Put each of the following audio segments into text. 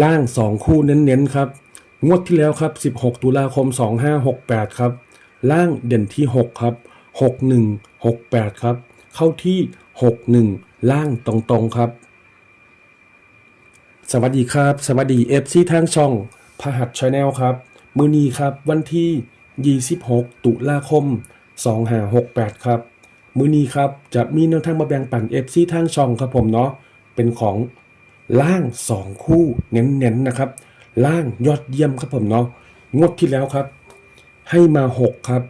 ล่าง 2 คู่เน้นๆครับ งวดที่แล้วครับ 16 ตุลาคม 2568 ครับ ล่างเด่นที่ 6 ครับ 61 68 ครับ เข้าที่ 61 ล่างตรงๆครับ สวัสดีครับ สวัสดี FC ทางช่องพหัสชาแนลครับ มือนีครับวันที่ 26 ตุลาคม 2568 ครับ มือนีครับจะมีแนวทางมาแบ่งปัน FC ทางช่องครับผมเนาะเป็นของ ล่าง 2 คู่เน้นๆนะครับ ล่างยอดเยี่ยมครับผมเนาะงวดที่แล้วครับ ให้มา 6 ครับ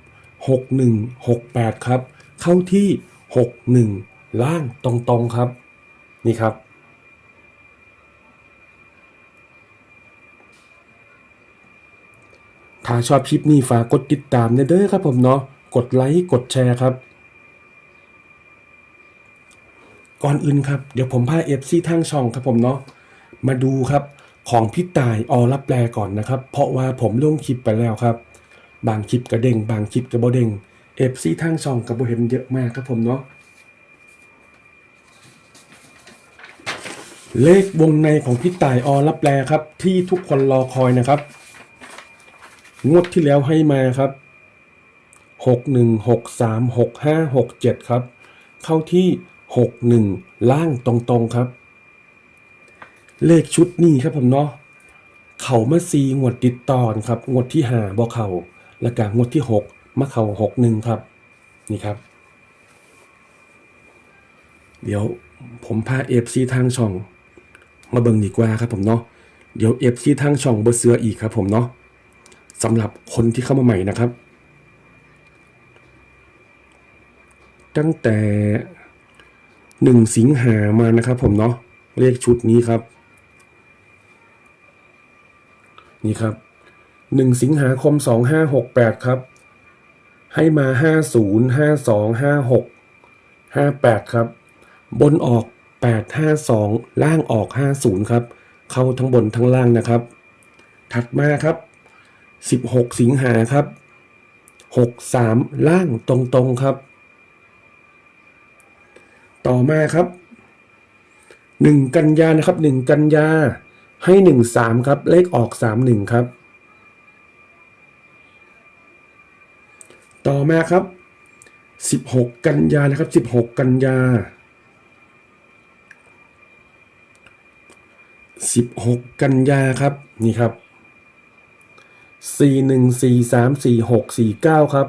61 68 ครับ เข้าที่ 61 ล่างตรงๆครับ นี่ครับ ถ้าชอบคลิปนี้ฝากกดติดตามเด้อครับผมเนาะกดไลค์กดแชร์ครับ ก่อนอื่นครับ เดี๋ยวผมพาเอฟซีทางช่องครับผมเนาะมาดูครับของพี่ตายอรับแปลก่อนนะครับ เพราะว่าผมลงคลิปไปแล้วครับ บางคลิปกระเด้งบางคลิปกระบเด้งเอฟซีทางช่องกระบเห็นเยอะมากครับผมเนาะเลขวงในของพี่ตายอรับแปลครับ ที่ทุกคนรอคอยนะครับ งวดที่แล้วให้มาครับหกหนึ่งหกสามหกห้าหกเจ็ดครับ เข้าที่ หกหนึ่งล่างตรงๆครับ เลขชุดนี้ครับผมเนาะเขามาซีงวดติดต่อนครับ งวดที่ห้าบ่เขาแล้วก็งวดที่หกมาเขาหกหนึ่งครับ นี่ครับ เดี๋ยวผมพาเอฟซีทางช่อง มาเบิ่งดีกว่าครับผมเนาะเดี๋ยวเอฟซีทางช่องเบอร์เสืออีกครับผมเนาะสำหรับคนที่เข้ามาใหม่นะครับ ตั้งแต่ หนึ่งสิงหามานะครับผมเนาะเลขชุดนี้ครับ นี่ครับหนึ่งสิงหาคมสองห้าหกแปดครับ ให้มาห้าศูนย์ห้าสองห้าหกห้าแปดครับ บนออกแปดห้าสองล่างออกห้าศูนย์ครับ เข้าทั้งบนทั้งล่างนะครับ ถัดมาครับ16สิงหาครับ63ล่างตรงๆครับ ต่อมาครับ1กันยานะครับ1กันยาให้13ครับ เลขออก31ครับ ต่อมาครับ16กันยานะครับ16กันยา16กันยาครับ นี่ครับสี่หนึ่งสี่สามสี่หกสี่เก้าครับ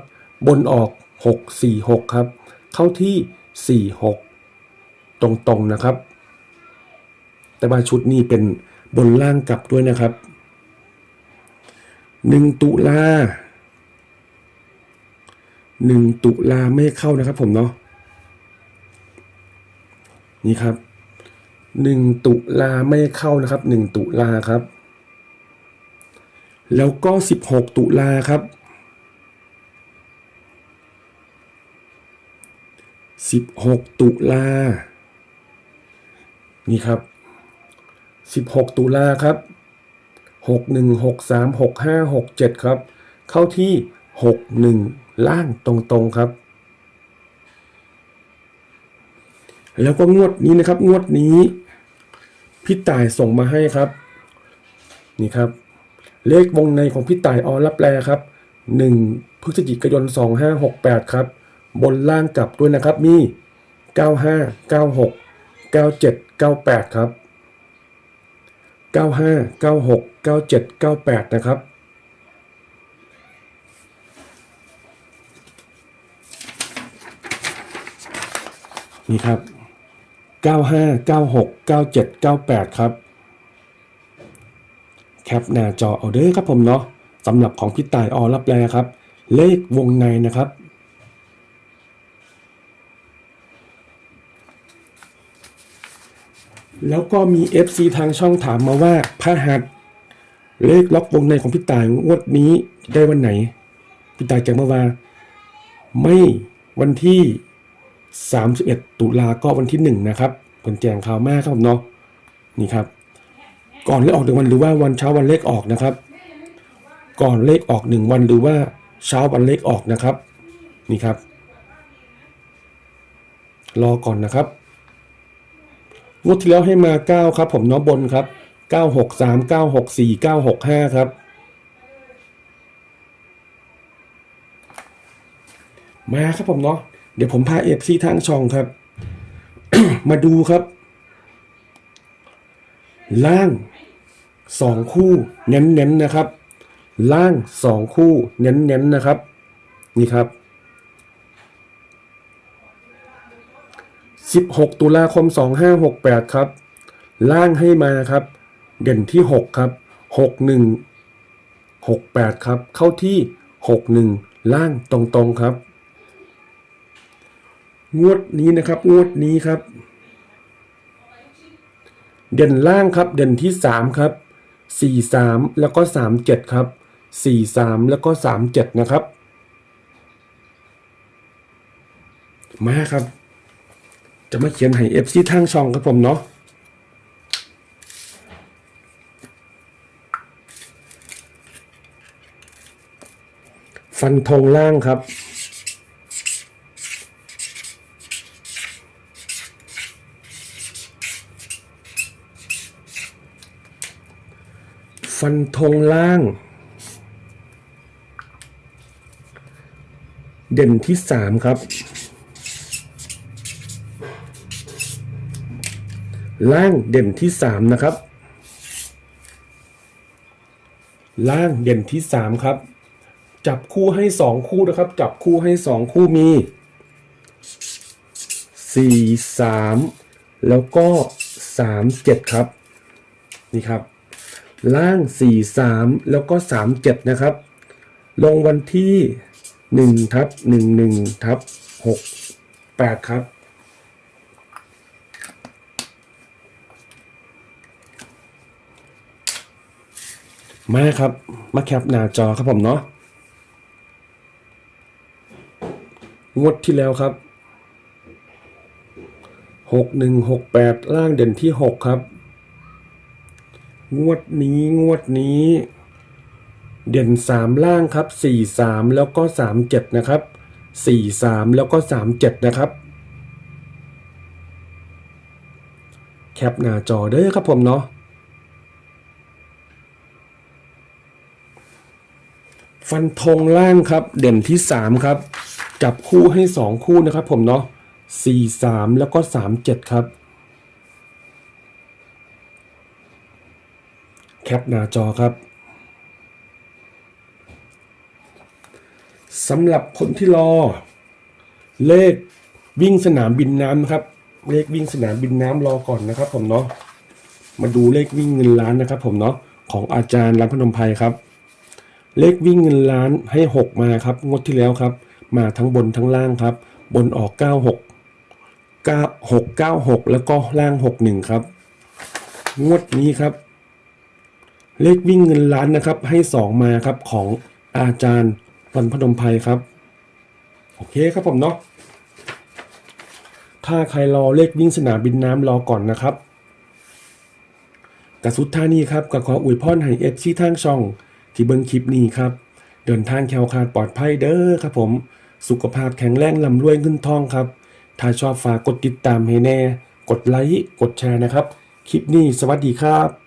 บนออกหกสี่หกครับ เข้าที่สี่หก ตรงๆนะครับ แต่ว่าชุดนี้เป็นบนล่างกลับด้วยนะครับหนึ่งตุลาหนึ่งตุลาไม่เข้านะครับผมเนาะนี่ครับหนึ่งตุลาไม่เข้านะครับหนึ่งตุลาครับ แล้วก็16ตุลาครับ16ตุลา นี่ครับ 16 ตุลาครับ 61 63 65 67 ครับ เข้าที่ 61 ล่างตรงๆครับ แล้วก็งวดนี้นะครับ งวดนี้ พี่ต่ายส่งมาให้ครับ นี่ครับ เลขวงในของพี่ต่ายออรับแลครับ 1 พฤศจิกายน 2568 ครับ บนล่างกลับด้วยนะครับมี 95 96 97 98 ครับ 95 96 97 98 นะครับ นี่ครับ 95 96 97 98 ครับ แคปหน้าจอเอาเด้อครับผมเนาะสำหรับของพี่ตายอรับแลครับ เลขวงในนะครับ แล้วก็มี FC ทางช่องถามมาว่าพระหัสเลขล็อกวงในของพี่ตายงวดนี้ได้วันไหน พี่ตายแจ้งมาว่าไม่วันที่ 31 ตุลาก็วันที่ 1 นะครับผลแจ้งข่าวมากครับผมเนาะนี่ครับ ก่อนเลขออกหนึ่งวันหรือว่าวันเช้าวันเลขออกนะครับ ก่อนเลขออกหนึ่งวันหรือว่าเช้าวันเลขออกนะครับ นี่ครับ รอก่อนนะครับ งวดที่แล้วให้มา9ครับ ผมเน้องบนครับ963 964 965ครับ มาครับผมเนาะเดี๋ยวผมพาเอฟซีทางช่องครับ มาดูครับ ล่างสองคู่เน้นๆนะครับ ล่างสองคู่เน้นๆนะครับ นี่ครับ 16 ตุลาคม 2568 ครับ ล่างให้มาครับ เด่นที่ 6 ครับ 61 68 ครับ เข้าที่ 61 ล่างตรงๆครับ งวดนี้นะครับ งวดนี้ครับ เด่นล่างครับ เด่นที่ 3 ครับ 43 แล้วก็ 37 ครับ 43 แล้วก็ 37 นะครับ มาครับ จะมาเขียนให้ FC ทางช่องครับผมเนาะฟันธงล่างครับ ฟันธงล่าง เด่นที่สามครับ ล่างเด่นที่สามนะครับ ล่างเด่นที่สามครับ จับคู่ให้สองคู่นะครับ จับคู่ให้สองคู่มีสี่สามแล้วก็สามเจ็ดครับ นี่ครับ ล่างสี่สามแล้วก็สามเจ็ดนะครับ ลงวันที่หนึ่งทับหนึ่งหนึ่งทับหกแปดครับ มาครับ มาแคปหน้าจอครับผมเนาะงวดที่แล้วครับหกหนึ่งหกแปดล่างเด่นที่หกครับ งวดนี้งวดนี้ เด่นสามล่างครับสี่สามแล้วก็สามเจ็ดนะครับสี่สามแล้วก็สามเจ็ดนะครับ แคปหน้าจอเด้อครับผมเนาะ ฟันธงล่างครับ เด่นที่สามครับ จับคู่ให้สองคู่นะครับ ผมเนาะสี่สามแล้วก็สามเจ็ดครับ แคปหน้าจอครับสำหรับคนที่รอ เลขวิ่งสนามบินน้ำนะครับ เลขวิ่งสนามบินน้ำรอก่อนนะครับ ผมเนาะมาดูเลขวิ่งเงินล้านนะครับ ผมเนาะของอาจารย์รันพนมไพรครับ เลขวิ่งเงินล้านให้ 6 มาครับ งวดที่แล้วครับ มาทั้งบนทั้งล่างครับ บนออก 96 9 6 9 6 แล้วก็ล่าง 61 ครับ งวดนี้ครับ เลขวิ่งเงินล้านนะครับ ให้ 2 มาครับของอาจารย์วันพนมไพรครับ โอเคครับผมเนาะถ้าใครรอเลขวิ่งสนามบินน้ำรอก่อนนะครับกระสุดท่านี้ครับก็ขออวยพรให้เอฟซีทางช่อง ที่เบิ้งคลิปนี้ครับ เดินทางแคล้วคลาดปลอดภัยเด้อครับผม สุขภาพแข็งแรงลำรวยเงินทองครับ ถ้าชอบฝากกดติดตามให้แน่ กดไลค์ กดแชร์นะครับ คลิปนี้สวัสดีครับ